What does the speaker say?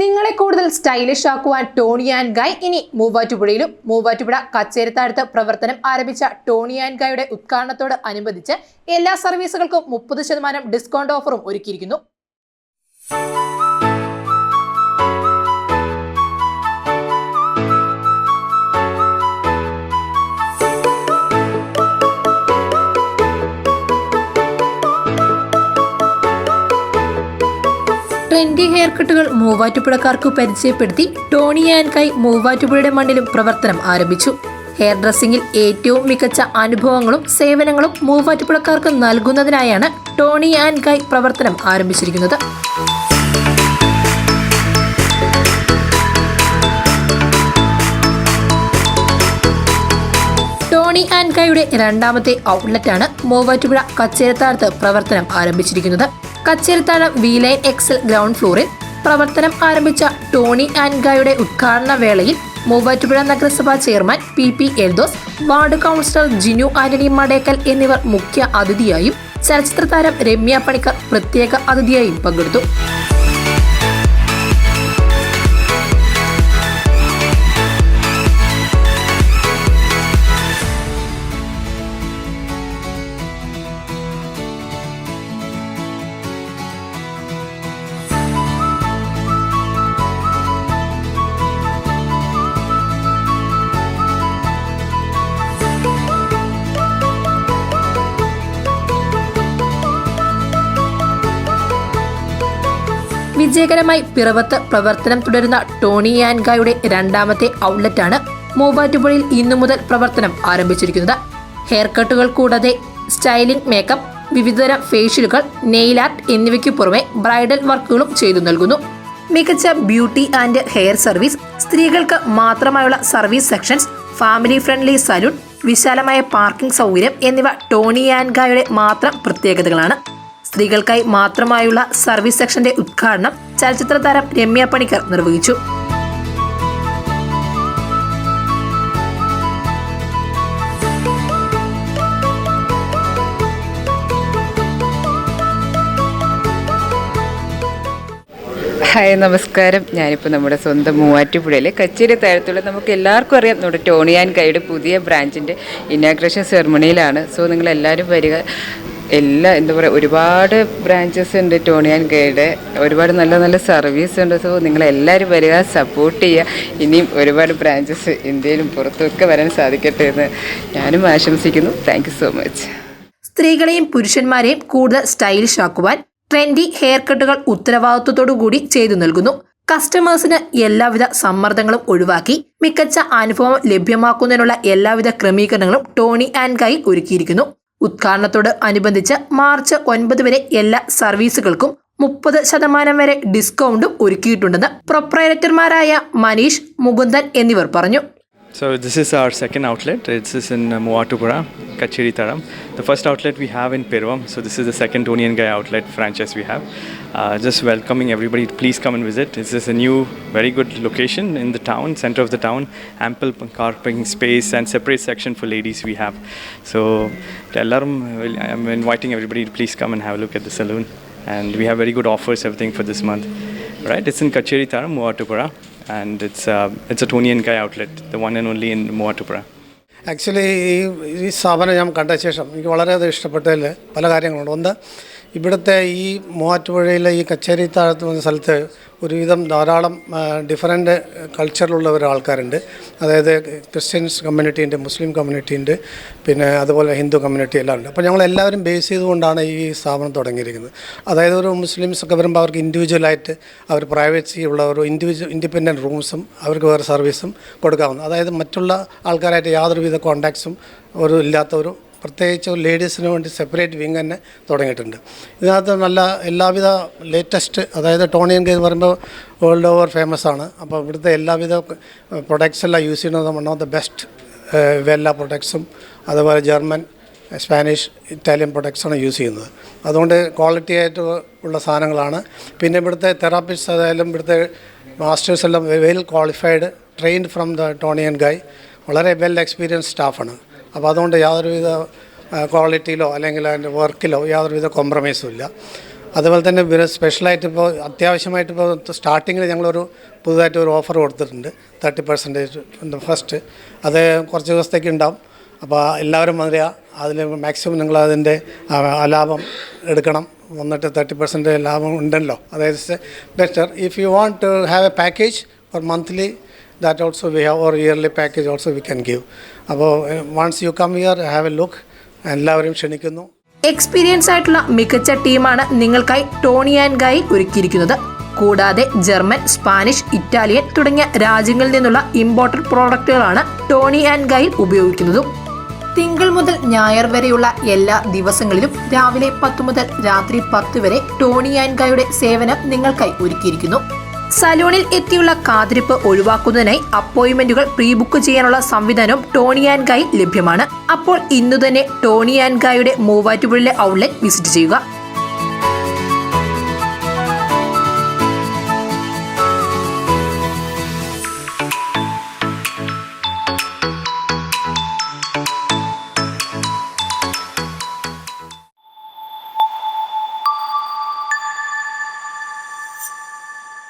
നിങ്ങളെ കൂടുതൽ stylish ആക്കുവാൻ Tony and ഗായ് ഇനി മൂവാറ്റുപുഴയിലും മൂവാറ്റുപുഴ കച്ചേരിത്താഴത്ത് പ്രവർത്തനം ആരംഭിച്ച ടോണി ആൻഡ് ഗായുടെ ഉദ്ഘാടനത്തോട് അനുബന്ധിച്ച് എല്ലാ സർവീസുകൾക്കും മുപ്പത് ശതമാനം ഡിസ്കൗണ്ട് ഓഫറും ഒരുക്കിയിരിക്കുന്നു. ട്രെൻഡി ഹെയർ കട്ടുകൾ മൂവാറ്റുപുഴക്കാർക്ക് പരിചയപ്പെടുത്തി ടോണി ആൻഡ് കൈ മൂവാറ്റുപുഴയുടെ മണ്ണിലും പ്രവർത്തനം ആരംഭിച്ചു. ഹെയർ ഡ്രസ്സിംഗിൽ ഏറ്റവും മികച്ച അനുഭവങ്ങളും സേവനങ്ങളും മൂവാറ്റുപുഴക്കാർക്ക് നൽകുന്നതിനായാണ് ടോണി ആൻഡ് കൈ പ്രവർത്തനം ആരംഭിച്ചിരിക്കുന്നത്. ടോണി ആൻഡ് കൈയുടെ രണ്ടാമത്തെ ഔട്ട്ലെറ്റാണ് മൂവാറ്റുപുഴ കച്ചേരത്താഴത്ത് പ്രവർത്തനം ആരംഭിച്ചിരിക്കുന്നത്. Kacherithazham V line Excel ground ഫ്ലോറിൽ പ്രവർത്തനം ആരംഭിച്ച ടോണി ആൻഡ് ഗായുടെ ഉദ്ഘാടന വേളയിൽ മൂവാറ്റുപുഴ നഗരസഭാ chairman P P Eldose ward councillor Jinu Antony Madekkal എന്നിവർ മുഖ്യ അതിഥിയായും ചലച്ചിത്ര താരം രമ്യ പണിക്കർ പ്രത്യേക അതിഥിയായും പങ്കെടുത്തു. വിജയകരമായി പിറവത്ത് പ്രവർത്തനം തുടരുന്ന ടോണി ആൻഗായുടെ ഗായുടെ രണ്ടാമത്തെ ഔട്ട്ലെറ്റാണ് മൂവാറ്റുപുഴയിൽ ഇന്നു മുതൽ പ്രവർത്തനം ആരംഭിച്ചിരിക്കുന്നത്. ഹെയർ കട്ടുകൾ കൂടാതെ സ്റ്റൈലിംഗ് മേക്കപ്പ് വിവിധതരം ഫേഷ്യലുകൾ നെയിൽ ആർട്ട് എന്നിവയ്ക്ക് പുറമെ ബ്രൈഡൽ വർക്കുകളും ചെയ്തു നൽകുന്നു. മികച്ച ബ്യൂട്ടി ആൻഡ് ഹെയർ സർവീസ് സ്ത്രീകൾക്ക് മാത്രമായുള്ള service sections family friendly salon വിശാലമായ പാർക്കിംഗ് സൗകര്യം എന്നിവ ടോണി ആൻഡ് ഗായുടെ മാത്രം പ്രത്യേകതകളാണ്. സ്ത്രീകൾക്കായി മാത്രമായുള്ള സർവീസ് സെക്ഷന്റെ ഉദ്ഘാടനം ചലച്ചിത്ര താരം രമ്യ പണിക്കർ നിർവഹിച്ചു. ഹായ് നമസ്കാരം. ഞാനിപ്പോൾ നമ്മുടെ സ്വന്തം മൂവാറ്റുപുഴയിലെ കച്ചേരി താഴത്തുള്ള നമുക്ക് എല്ലാവർക്കും അറിയാം. നമ്മുടെ ടോണി ടോണിയാൻ കൈയുടെ പുതിയ ബ്രാഞ്ചിന്റെ ഇനാഗ്രേഷൻ സെറമണിയിലാണ് സോ നിങ്ങളെല്ലാവരും വരിക. എല്ലാ എന്താ പറയുക ഒരുപാട് ബ്രാഞ്ചസ് ഉണ്ട് ടോണി ആൻഡ് ഗൈഡ് ഒരുപാട് നല്ല നല്ല സർവീസ് ഉണ്ട്. സോ നിങ്ങളെല്ലാവരും വരിക സപ്പോർട്ട് ചെയ്യുക. ഇനിയും ഒരുപാട് ബ്രാഞ്ചസ് ഇന്ത്യയിലും പുറത്തുമൊക്കെ വരാൻ സാധിക്കട്ടെ എന്ന് ഞാനും ആശംസിക്കുന്നു. താങ്ക് സോ മച്ച് സ്ത്രീകളെയും പുരുഷന്മാരെയും കൂടുതൽ സ്റ്റൈലിഷ് ആക്കുവാൻ ട്രെൻഡി ഹെയർ കട്ടുകൾ ഉത്തരവാദിത്വത്തോടു കൂടി ചെയ്തു നൽകുന്നു. കസ്റ്റമേഴ്സിന് എല്ലാവിധ സമ്മർദ്ദങ്ങളും ഒഴിവാക്കി മികച്ച അനുഭവം ലഭ്യമാക്കുന്നതിനുള്ള എല്ലാവിധ ക്രമീകരണങ്ങളും ടോണി ആൻഡ് ഗൈ ഒരുക്കിയിരിക്കുന്നു. ഉദ്ഘാടനത്തോട് അനുബന്ധിച്ച് മാർച്ച് ഒൻപത് വരെ എല്ലാ സർവീസുകൾക്കും മുപ്പത് ശതമാനം വരെ ഡിസ്കൗണ്ടും ഒരുക്കിയിട്ടുണ്ടെന്ന് പ്രൊപ്രൈറ്റർമാരായ മനീഷ് മുകുന്ദൻ എന്നിവർ പറഞ്ഞു. So this is our second outlet. This is in uh, Muatupura, Kacheri Taram. The first outlet we have in Perum. So this is the second Onion Guy outlet franchise we have. Uh, just welcoming everybody. Please come and visit. This is a new, very good location in the town, center of the town. Ample parking space and separate section for ladies we have. So I'm inviting everybody to please come and have a look at the saloon. And we have very good offers, everything for this month. Right? It's in Kacheri Taram, Muatupura. And it's, a, it's a Tony and Guy outlet, the one and only in Muatupura. Actually ഈ ഈ സ്ഥാപനം ഞാൻ കണ്ട ശേഷം എനിക്ക് വളരെയധികം ഇഷ്ടപ്പെട്ടതിൽ പല കാര്യങ്ങളുണ്ട് ഒന്ന് ഇവിടുത്തെ ഈ മൂവാറ്റുപുഴയിലെ ഈ കച്ചേരി താഴത്ത് വന്ന സ്ഥലത്ത് ഒരുവിധം ധാരാളം ഡിഫറെന്റ് കൾച്ചറിലുള്ള ഒരു ആൾക്കാരുണ്ട്. അതായത് ക്രിസ്ത്യൻസ് കമ്മ്യൂണിറ്റി ഉണ്ട് മുസ്ലിം കമ്മ്യൂണിറ്റി ഉണ്ട് പിന്നെ അതുപോലെ ഹിന്ദു കമ്മ്യൂണിറ്റി എല്ലാം ഉണ്ട്. അപ്പോൾ ഞങ്ങൾ എല്ലാവരും ബേസ് ചെയ്തുകൊണ്ടാണ് ഈ സ്ഥാപനം തുടങ്ങിയിരിക്കുന്നത്. അതായത് ഒരു മുസ്ലിംസ് ഒക്കെ വരുമ്പോൾ അവർക്ക് ഇൻഡിവിജ്വലായിട്ട് അവർ പ്രൈവസി ഉള്ള ഒരു ഇൻഡിവിജ്വൽ ഇൻഡിപെൻഡന്റ് റൂംസും അവർക്ക് വേറെ സർവീസും കൊടുക്കാവുന്നത് അതായത് മറ്റുള്ള ആൾക്കാരായിട്ട് യാതൊരുവിധ കോണ്ടാക്ട്സും ഒരു ഇല്ലാത്ത ഒരു പ്രത്യേകിച്ച് ലേഡീസിന് വേണ്ടി സെപ്പറേറ്റ് വിങ് തന്നെ തുടങ്ങിയിട്ടുണ്ട്. ഇതിനകത്ത് നല്ല എല്ലാവിധ ലേറ്റസ്റ്റ് അതായത് ടോണിയൻ എന്ന് പറയുമ്പോൾ വേൾഡ് ഓവർ ഫേമസ് ആണ്. അപ്പോൾ ഇവിടുത്തെ എല്ലാവിധ പ്രൊഡക്ട്സ് എല്ലാം യൂസ് ചെയ്യുന്നത് one of the best Wella പ്രൊഡക്ട്സും അതുപോലെ ജർമ്മൻ സ്പാനിഷ് ഇറ്റാലിയൻ പ്രൊഡക്ട്സാണ് യൂസ് ചെയ്യുന്നത്. അതുകൊണ്ട് ക്വാളിറ്റി ആയിട്ട് ഉള്ള സാധനങ്ങളാണ്. പിന്നെ ഇവിടുത്തെ തെറാപ്പിസ്റ്റ് ആയാലും ഇവിടുത്തെ മാസ്റ്റേഴ്സ് എല്ലാം well qualified trained from the Toni and Guy വളരെ വെൽ എക്സ്പീരിയൻസ് സ്റ്റാഫാണ് അപ്പോൾ അതുകൊണ്ട് യാതൊരുവിധ ക്വാളിറ്റിയിലോ അല്ലെങ്കിൽ അതിന്റെ വർക്കിലോ യാതൊരുവിധ കോംപ്രമൈസും ഇല്ല. അതുപോലെ തന്നെ പിന്നെ സ്പെഷ്യലായിട്ട് ഇപ്പോൾ അത്യാവശ്യമായിട്ട് ഇപ്പോൾ സ്റ്റാർട്ടിങ്ങിൽ ഞങ്ങളൊരു പുതുതായിട്ട് ഒരു ഓഫർ കൊടുത്തിട്ടുണ്ട്. തേർട്ടി പെർസെന്റേജ് ഫസ്റ്റ് അത് കുറച്ച് ദിവസത്തേക്ക് ഉണ്ടാവും. അപ്പോൾ എല്ലാവരും വരിക അതിൽ മാക്സിമം നിങ്ങൾ അതിന്റെ ലാഭം എടുക്കണം. വന്നിട്ട് തേർട്ടി പെർസെന്റ് ലാഭം ഉണ്ടല്ലോ. അതായത് better if you want to have a package for monthly that also we have or yearly package also we can give അപ്പോൾ once you come here have a look എല്ലാവരും ക്ഷണിക്കുന്നു. എക്സ്പീരിയൻസ് ആയിട്ടുള്ള മികച്ച ടീമാണ് നിങ്ങൾക്കായി ടോണി ആൻഡ് ഗായി ഒരുക്കിയിരിക്കുന്നത്. കൂടാതെ German Spanish Italian തുടങ്ങിയ രാജ്യങ്ങളിൽ നിന്നുള്ള ഇമ്പോർട്ടഡ് പ്രോഡക്റ്റുകളാണ് ടോണി ആൻഡ് ഗായിൽ ഉപയോഗിക്കുന്നതും. തിങ്കൾ മുതൽ ഞായർ വരെയുള്ള എല്ലാ ദിവസങ്ങളിലും രാവിലെ പത്ത് മുതൽ രാത്രി പത്ത് വരെ ടോണി ആൻഡ് ഗായുടെ സേവനം നിങ്ങൾക്കായി ഒരുക്കിയിരിക്കുന്നു. സലൂണിൽ എത്തിയുള്ള കാത്തിരിപ്പ് ഒഴിവാക്കുന്നതിനായി അപ്പോയിന്റ്മെന്റുകൾ പ്രീ ബുക്ക് ചെയ്യാനുള്ള സംവിധാനവും ടോണി ആൻഡ് ഗായി ലഭ്യമാണ്. അപ്പോൾ ഇന്നു തന്നെ ടോണി ആൻഡ് ഗായുടെ മൂവാറ്റുപുഴയിലെ ഔട്ട്ലെറ്റ് വിസിറ്റ് ചെയ്യുക.